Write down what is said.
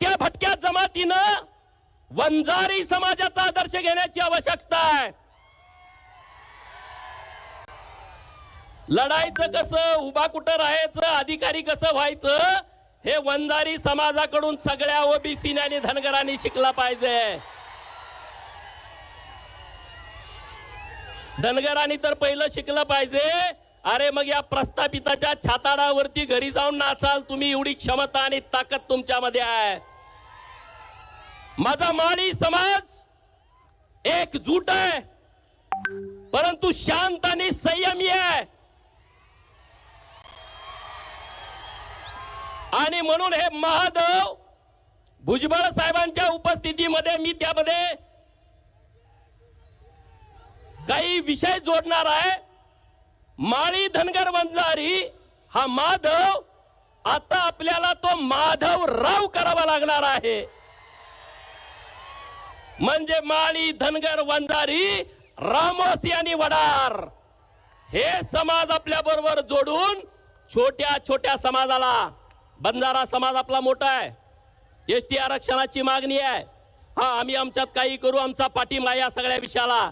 भटक्या भटक्या जमातीनं वंजारी समाजाचा आदर्श घेण्याची आवश्यकता आहे. लढायचं कसं उभा कुठं राहायचं अधिकारी कसं व्हायचं हे वंजारी समाजाकडून सगळ्या ओबीसी आणि धनगरांनी शिकला पाहिजे. धनगरांनी तर पहिलं शिकलं पाहिजे. अरे मग या प्रस्थापिताच्या छाताडावरती घरी जाऊन नाचाल तुम्ही एवढी क्षमता आणि ताकद तुमच्यामध्ये आहे. माझा माळी समाज एकजूट आहे परंतु शांत आणि संयमी आहे. आणि म्हणून हे महादेव भुजबळ साहेबांच्या उपस्थितीमध्ये मी त्यामध्ये काही विषय जोडणार आहे. माळी धनगर बंजारी हा माधव आता आपल्याला तो माधव राव करावा लागणार आहे. म्हणजे माळी धनगर वंजारी रामोसी आणि वडार. हे समाज आपल्या बरोबर जोडून छोट्या छोट्या समाजाला बंजारा समाज आपला मोठा आहे. एस टी आरक्षणाची मागणी आहे. हा आम्ही आमच्यात काही करू आमचा पाठिंबा या सगळ्या विषयाला.